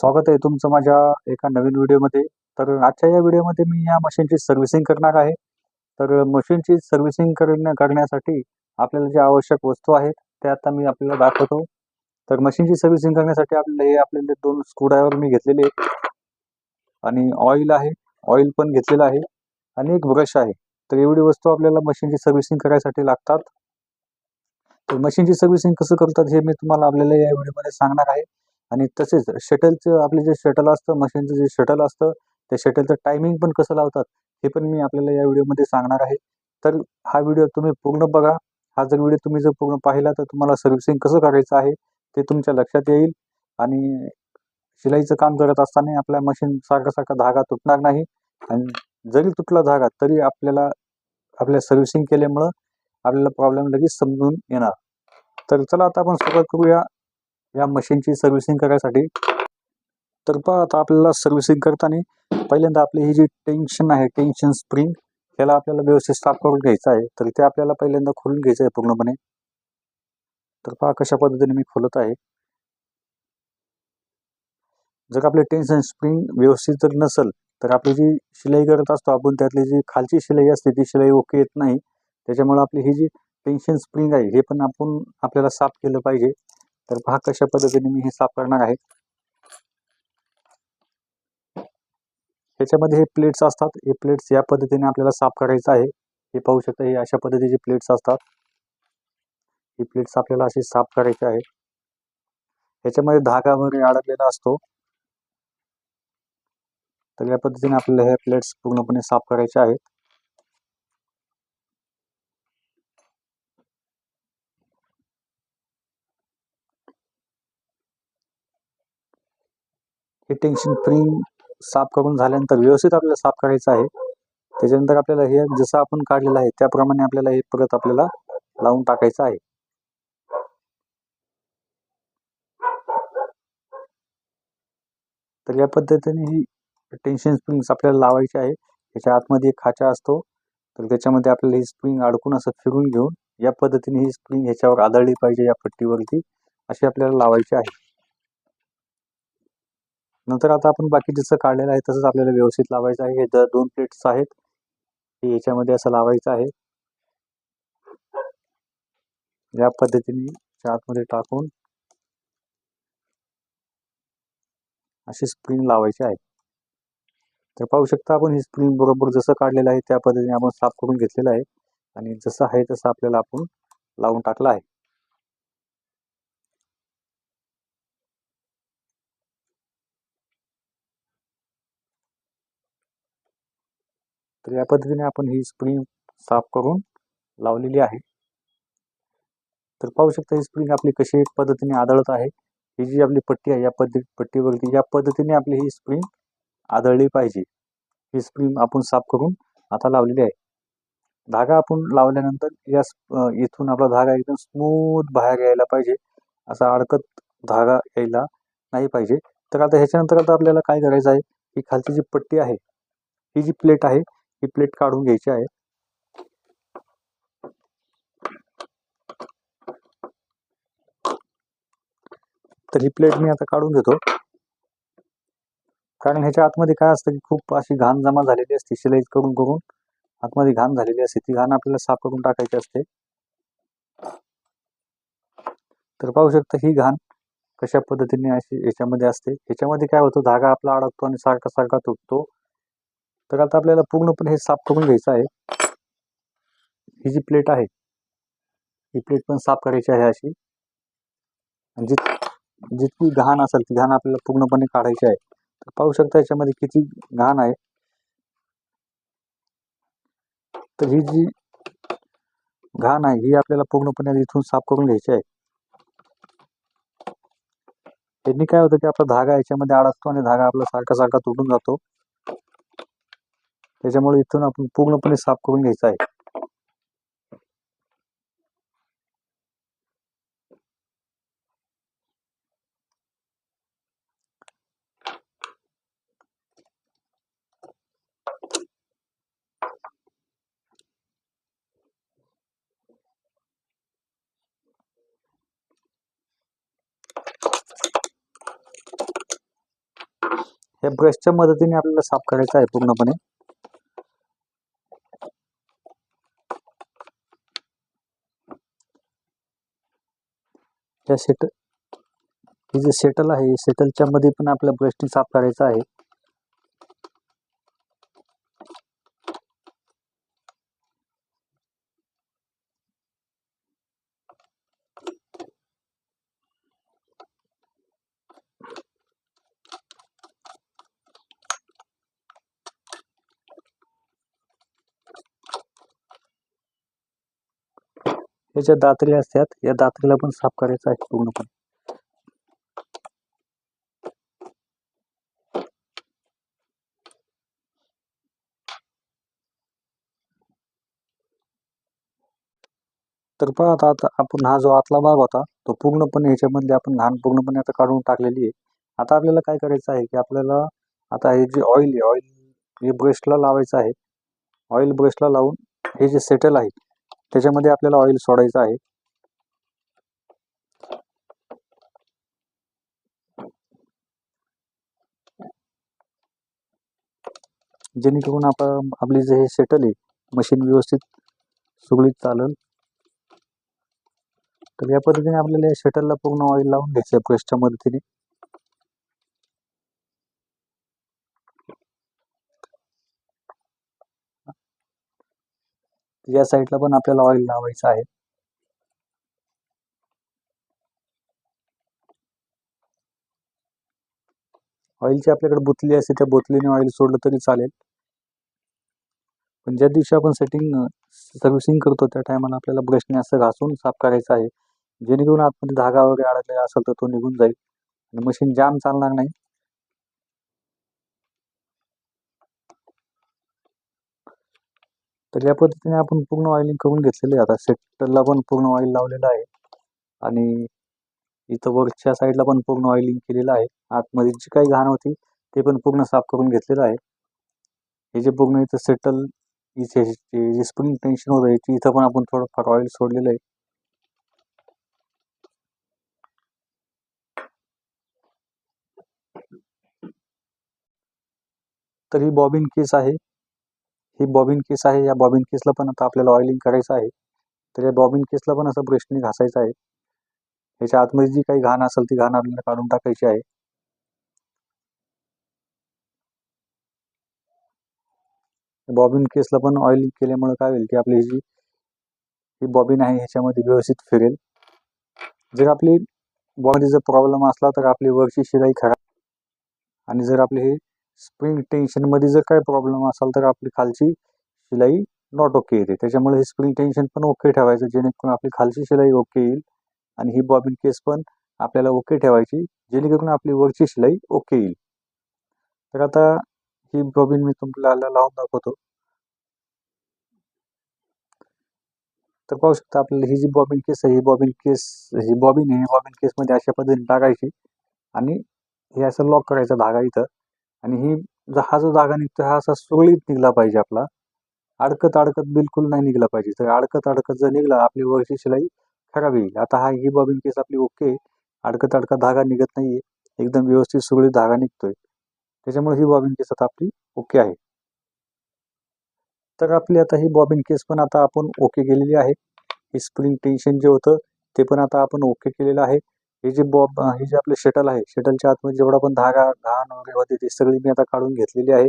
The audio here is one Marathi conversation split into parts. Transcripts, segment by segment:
स्वागत आहे तुमचं माझ्या एका नवीन व्हिडिओमध्ये. तर आजच्या या व्हिडिओमध्ये मी या मशीनची सर्व्हिसिंग करणार आहे. तर मशीनची सर्व्हिसिंग करण्या करण्यासाठी आपल्याला ज्या आवश्यक वस्तू आहेत त्या आता मी आपल्याला दाखवतो. तर मशीनची सर्व्हिसिंग करण्यासाठी आपल्याला हे आपल्याला दोन स्क्रूड्रायव्हर मी घेतलेले आहेत. आणि ऑइल आहे ऑइल पण घेतलेलं आहे. आणि एक ब्रश आहे. तर एवढी वस्तू आपल्याला मशीनची सर्व्हिसिंग करायसाठी लागतात. तर मशीनची सर्व्हिसिंग कसं करतात हे मी तुम्हाला आपल्याला या व्हिडिओमध्ये सांगणार आहे. आणि तसेच शटलचं आपले जे शटल असतं मशीनचं जे शटल असतं त्या शटलचं टायमिंग पण कसं लावतात हे पण मी आपल्याला या व्हिडिओमध्ये सांगणार आहे. तर हा व्हिडिओ तुम्ही पूर्ण बघा. हा जर व्हिडिओ तुम्ही जर पूर्ण पाहिला तर तुम्हाला सर्व्हिसिंग कसं करायचं आहे ते तुमच्या लक्षात येईल. आणि शिलाईचं काम करत असताना आपल्या मशीन सारखा सारखा धागा तुटणार नाही. आणि जरी तुटला धागा तरी आपल्याला आपल्या सर्व्हिसिंग केल्यामुळं आपल्याला प्रॉब्लेम लगेच समजून येणार. तर चला आता आपण सुरुवात करूया. या मशीनची सर्व्हिसिंग करायसाठी. तर पहा आता आपल्याला सर्व्हिसिंग करताना पहिल्यांदा आपली ही जी टेन्शन आहे टेन्शन स्प्रिंग ह्याला आपल्याला व्यवस्थित साफ करून घ्यायचं आहे. तर ते आपल्याला पहिल्यांदा खोलून घ्यायचं आहे पूर्णपणे. तर पहा कशा पद्धतीने मी खोलत आहे. जर आपले टेन्शन स्प्रिंग व्यवस्थित जर नसेल तर आपली जी शिलाई करत असतो आपण त्यातली जी खालची शिलाई असते ती शिलाई ओके येत नाही. त्याच्यामुळे आपली ही जी टेन्शन स्प्रिंग आहे हे पण आपण आपल्याला साफ केलं पाहिजे. तर पहा कशा पद्धतीने मी हे साफ करणार आहे. त्याच्यामध्ये हे प्लेट्स असतात. हे प्लेट्स या पद्धतीने आपल्याला साफ करायचं आहे. हे पाहू शकता हे अशा पद्धतीचे प्लेट्स असतात. ही प्लेट्स आपल्याला अशी साफ करायचे आहे. ह्याच्यामध्ये धागा वगैरे अडकलेला असतो. तर या पद्धतीने आपल्याला हे प्लेट्स पूर्णपणे साफ करायचे आहेत. हे टेन्शन फ्री साफ करून झाल्यानंतर व्यवस्थित आपल्याला साफ करायचं आहे. त्याच्यानंतर आपल्याला हे जसं आपण काढलेलं आहे त्याप्रमाणे आपल्याला हे परत आपल्याला लावून टाकायचं आहे. तर या पद्धतीने ही टेन्शन स्प्रिंग्स आपल्याला लावायची आहे. त्याच्या आतमध्ये एक खाचा असतो. तर त्याच्यामध्ये आपल्याला ही स्प्रिंग अडकून असं फिरून घेऊन या पद्धतीने ही स्प्रिंग ह्याच्यावर आदळली पाहिजे या पट्टीवरती अशी आपल्याला लावायची आहे. नंतर आता आपण बाकी जसं काढलेलं आहे तसंच आपल्याला व्यवस्थित लावायचं आहे. हे द दोन प्लेट्स आहेत. हे याच्यामध्ये असं लावायचं आहे. या पद्धतीने आतमध्ये टाकून अशी स्प्रिंग लावायची आहे. तर पाहू शकता आपण ही स्प्रिंग बरोबर जसं काढलेलं आहे त्या पद्धतीने आपण साफ करून घेतलेलं आहे. आणि जसं आहे तसं आपल्याला आपण लावून टाकलं आहे. तर या पद्धतीने आपण ही स्प्रिंग साफ करून लावलेली आहे. तर पाहू शकता ही स्प्रिंग आपली कशी पद्धतीने आदळत आहे. ही जी आपली पट्टी आहे या पद्धती पट्टीवरती या पद्धतीने आपली ही स्प्रिंग आदळली पाहिजे. ही स्प्रिंग आपण साफ करून आता लावलेली आहे. धागा आपण लावल्यानंतर या इथून आपला धागा एकदम स्मूथ बाहेर यायला पाहिजे. असा अडकत धागा यायला नाही पाहिजे. तर आता ह्याच्यानंतर आता आपल्याला काय करायचं आहे? ही खालची जी पट्टी आहे ही जी प्लेट आहे ही प्लेट काढून घ्यायची आहे. तर ही प्लेट मी आता काढून घेतो. कारण ह्याच्या आतमध्ये काय असतं की खूप अशी घाण जमा झालेली असते शिलाई करून करून. आतमध्ये घाण झालेली असते ती घाण आपल्याला साफ करून टाकायची असते. तर पाहू शकता ही घाण कशा पद्धतीने अशी याच्यामध्ये असते. याच्यामध्ये काय होतं धागा आपला अडकतो आणि सारखा सारखा तुटतो. तर आता आपल्याला पूर्णपणे हे साफ करून घ्यायचं आहे. ही जी प्लेट आहे ही प्लेट पण साफ करायची आहे अशी. जित जितकी घाण असेल ती घाण आपल्याला पूर्णपणे काढायची आहे. तर पाहू शकता याच्यामध्ये किती घाण आहे. तर ही जी घाण आहे ही आपल्याला पूर्णपणे इथून साफ करून घ्यायची आहे. त्यांनी काय होतं की आपला धागा याच्यामध्ये अडकतो आणि धागा आपला सारखा सारखा तुटून जातो. त्याच्यामुळे इथून आपण पूर्णपणे साफ करून घ्यायचं आहे. ब्रशच्या मदतीने आपल्याला साफ करायचं आहे पूर्णपणे. त्या सेट हे जे सेटल आहे सेटलच्या मध्ये पण आपल्या ब्रशने साफ करायचं आहे. हे ज्या असतात या दातरीला पण साफ करायचं आहे पूर्णपणे. तर पहा आता आता आपण हा जो आतला भाग होता तो पूर्णपणे ह्याच्यामधले आपण घाण पूर्णपणे आता काढून टाकलेली आहे. आता आपल्याला काय करायचं आहे की आपल्याला आता हे जे ऑइल आहे ऑइल हे ब्रशला लावायचं आहे. ऑइल ब्रशला लावून हे जे सेटल आहे त्याच्यामध्ये आपल्याला ऑइल सोडायचं आहे. जेणेकरून आपण आपली जे हे सेटल आहे मशीन व्यवस्थित सुगळीत चालेल. तर या पद्धतीने आपल्याला या शटलला पूर्ण ऑइल लावून घ्यायचं आहे ब्रशच्या मदतीने. या साईडला पण आपल्याला ऑइल लावायचं आहे. ऑइलची आपल्याकडे बोतली असते त्या बोतलीने ऑइल सोडलं तरी चालेल. पण ज्या दिवशी आपण सेटिंग सर्व्हिसिंग करतो त्या टायमाला आपल्याला ब्रशने असं घासून साफ करायचं आहे. जेणेकरून आतमध्ये धागा वगैरे अडकलेला असेल तर तो निघून जाईल. आणि मशीन जाम चालणार नाही. तर या पद्धतीने आपण पूर्ण ऑइलिंग करून घेतलेलं आहे. आता सेटरला पण पूर्ण ऑइल लावलेलं आहे. आणि इथं वरच्या साईडला पण पूर्ण ऑइलिंग केलेलं आहे. आतमध्ये जी काही घाण होती ते पण पूर्ण साफ करून घेतलेलं आहे. हे जे पूर्ण इथं सेटल इथे जे स्प्रिंग टेन्शन होतं याची इथं पण आपण थोडंफार ऑइल सोडलेलं आहे. तर ही बॉबिन केस आहे. ही बॉबिन केस आहे. या बॉबिन केसला पण आता आपल्याला ऑइलिंग करायचं आहे. तर या बॉबिन केसला पण असं ब्रशने घासायचं आहे. याच्या आतमध्ये जी काही घाण असेल ती घाण आपल्याला काढून टाकायची आहे. बॉबिन केसला पण ऑइलिंग केल्यामुळे काय होईल की आपली जी ही बॉबिन आहे ह्याच्यामध्ये व्यवस्थित फिरेल. जर आपली बॉडी जर प्रॉब्लेम असला तर आपली वरची शिलाई खराब आणि जर आपली हे स्प्रिंग टेन्शनमध्ये जर काय प्रॉब्लेम असाल तर आपली खालची शिलाई नॉट ओके येते. त्याच्यामुळे हे स्प्रिंग टेन्शन पण ओके ठेवायचं जेणेकरून आपली खालची शिलाई ओके येईल आणि ही बॉबिन केस पण आपल्याला ओके ठेवायची जेणेकरून आपली वरची शिलाई ओके येईल. तर आता ही बॉबिन मी तुम्हाला लावून दाखवतो. तर पाहू शकता आपल्याला ही जी बॉबिन केस आहे ही बॉबिन केस ही बॉबिन आहे बॉबिन केसमध्ये अशा पद्धतीने टाकायची आणि हे असं लॉक करायचं धागा इथं. आणि ही हा जो धागा निघतो हा असा सुरळीत निघला पाहिजे आपला. अडकत अडकत बिलकुल नाही निघला पाहिजे. तर अडकत अडकत जर निघला आपली वरची शिलाई खराब येईल आता हा ही बॉबिन केस आपली ओके अडकत अडकत धागा निघत नाहीये. एकदम व्यवस्थित सुरळीत धागा निघतोय. त्याच्यामुळे ही बॉबिन केस आता आपली ओके आहे. तर आपली आता ही बॉबिन केस पण आता आपण ओके केलेली आहे. हे स्प्रिंग टेन्शन जे होतं ते पण आता आपण ओके केलेलं आहे. हे जे बॉब हे जे आपले शटल आहे शटलच्या आतमध्ये जेवढा पण धागा घाण वगैरे होते ते सगळी मी आता काढून घेतलेली आहे.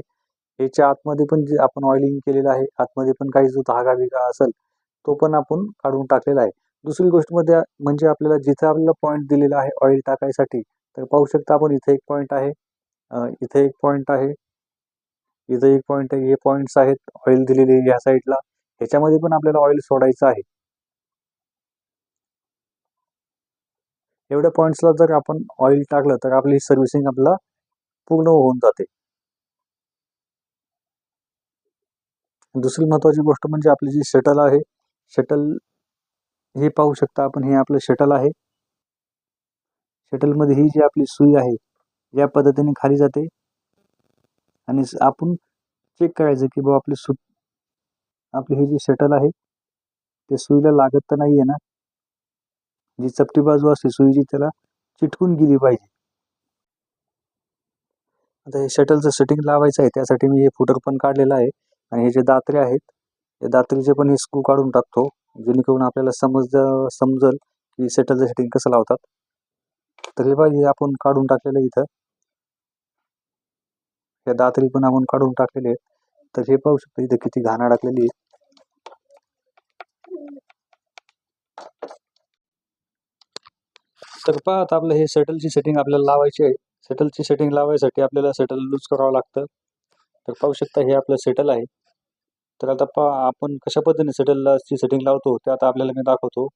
ह्याच्या आतमध्ये पण जे आपण ऑइलिंग केलेलं आहे आतमध्ये पण काही जो धागा बिगा असेल तो पण आपण काढून टाकलेला आहे. दुसरी गोष्टमध्ये म्हणजे आपल्याला जिथे आपल्याला पॉईंट दिलेला आहे ऑइल टाकायसाठी तर पाहू शकता आपण इथे एक पॉईंट आहे. इथे एक पॉईंट आहे. इथे एक पॉईंट आहे. हे पॉईंट्स आहेत ऑइल दिलेले या साईडला ह्याच्यामध्ये पण आपल्याला ऑइल सोडायचं आहे. एवढ्या पॉईंट्सला जर आपण ऑइल टाकलं तर आपली सर्व्हिसिंग आपल्याला पूर्ण होऊन जाते. दुसरी महत्वाची गोष्ट म्हणजे आपली जी शटल आहे शटल हे पाहू शकता आपण हे आपलं शटल आहे. शटलमध्ये ही जी आपली सुई आहे या पद्धतीने खाली जाते. आणि आपण चेक करायचं की बाबा आपली सु आपली ही जी शटल आहे ते सुईला लागत तर नाही आहे ना? जी चपटी बाजू असते सुईची त्याला चिटकून गेली पाहिजे. आता हे शटलचं सेटिंग लावायचं आहे त्यासाठी मी हे फुटर पण काढलेलं आहे आणि हे जे दात्रे आहेत या दात्रीचे पण हे स्क्रू काढून टाकतो जेणेकरून आपल्याला समज समजल की शटलचं सेटिंग कसं लावतात. तर हे पाहिजे हे आपण काढून टाकलेलं इथं. या दात्री पण आपण काढून टाकलेले आहेत. तर हे पाहू शकतो इथं किती घाण अडकलेली आहे. तर पहा आता आपलं हे सेटलची सेटिंग आपल्याला लावायची आहे. सेटलची सेटिंग लावायसाठी आपल्याला सेटल लूज करावं लागतं. तर पाहू शकता हे आपलं सेटल आहे. तर आता पहा आपण कशा पद्धतीने सेटलची सेटिंग लावतो ते आता आपल्याला मी दाखवतो.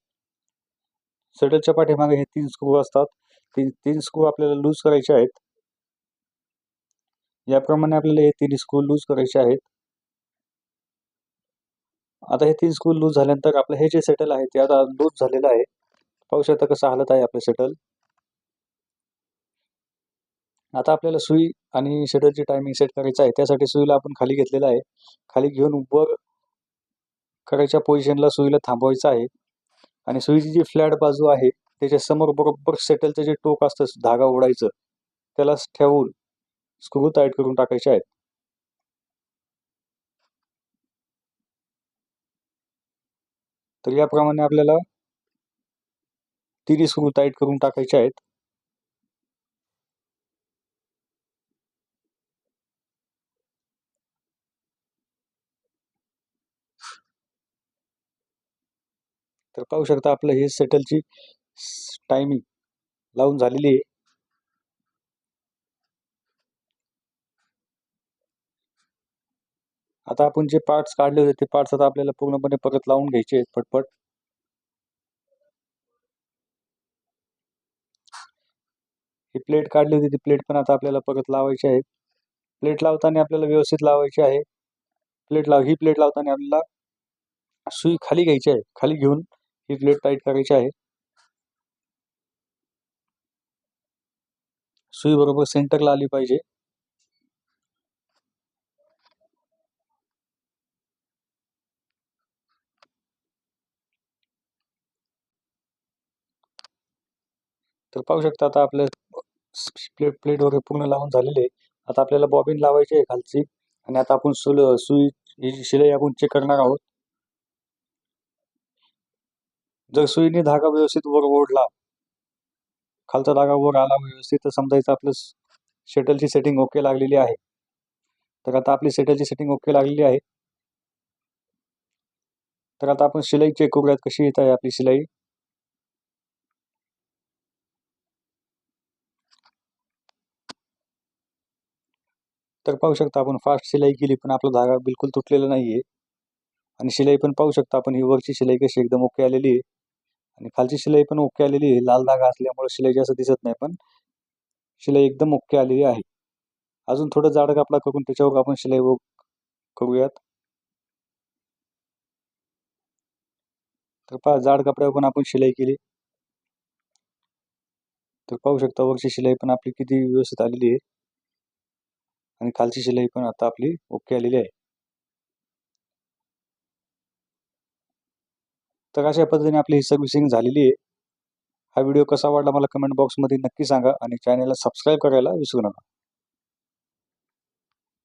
सेटलच्या पाठीमागे हे तीन स्क्रू असतात. तीन तीन स्क्रू आपल्याला लूज करायचे आहेत. याप्रमाणे आपल्याला हे तीन स्क्रू लूज करायचे आहेत. आता हे तीन स्क्रू लूज झाल्यानंतर आपलं हे जे सेटल आहे ते आता लूज झालेलं आहे. पाहू शकता कसं हालत आहे आपलं शटल आता आपल्याला सुई आणि शटलची टायमिंग सेट करायचं आहे. त्यासाठी सुईला आपण खाली घेतलेला आहे. खाली घेऊन वर करायच्या पोझिशनला सुईला थांबवायचं आहे. आणि सुईची जी फ्लॅट बाजू आहे त्याच्यासमोर बरोबर सेटलचं जे टोक असतं धागा ओढायचं त्याला ठेवून स्क्रू टाईट करून टाकायचे आहेत. तर याप्रमाणे आपल्याला तिन्ही स्क्रू टाईट करून टाकायचे आहेत. तर पाहू शकता आपलं हे सेटलची टायमिंग लावून झालेली आहे. आता आपण जे पार्ट्स काढले होते ते पार्ट्स आता आपल्याला पूर्णपणे परत लावून घ्यायचे आहेत पटपट ही प्लेट काढली होती. ती प्लेट पण आता आपल्याला परत लावायची आहे. प्लेट लावताना आपल्याला व्यवस्थित लावायची आहे. प्लेट लाव ही प्लेट लावताना आपल्याला सुई खाली घ्यायची आहे. खाली घेऊन ही प्लेट टाईट करायची आहे. सुई बरोबर सेंटरला आली पाहिजे. तर पाहू शकता आता आपलं प्लेट प्लेट वगैरे पूर्ण लावून झालेले आहे. आता आपल्याला बॉबिन लावायची आहे खालची आणि आता आपण सुल सुई ही जी शिलाई आपण चेक करणार आहोत. जर सुईने धागा व्यवस्थित वर ओढला खालचा धागा वर आला व्यवस्थित तर समजायचं आपलं शटलची सेटिंग ओके लागलेली आहे. तर आता आपली सेटलची सेटिंग ओके लागलेली आहे. तर आता आपण शिलाई चेक करूयात कशी येत आहे आपली शिलाई. तर पाहू शकता आपण फास्ट शिलाई केली पण आपला धागा बिलकुल तुटलेला नाही आहे आणि शिलाई पण पाहू शकता आपण ही वरची शिलाई कशी एकदम ओके आलेली आहे. आणि खालची शिलाई पण ओके आलेली आहे. लाल धागा असल्यामुळे शिलाई जास्त दिसत नाही पण शिलाई एकदम ओके आलेली आहे. अजून थोडं जाड कापडा करून त्याच्यावर आपण शिलाई करूयात. तर पहा जाड कपड्यावर पण आपण शिलाई केली. तर पाहू शकता वरची शिलाई पण आपली किती व्यवस्थित आलेली आहे. आणि खालची शिलाई पण आता आपली ओके आलेली आहे. तर अशा पद्धतीने आपली ही सर्व्हिसिंग झालेली आहे. हा व्हिडिओ कसा वाटला मला कमेंट बॉक्समध्ये नक्की सांगा आणि चॅनलला सबस्क्राईब करायला विसरू नका.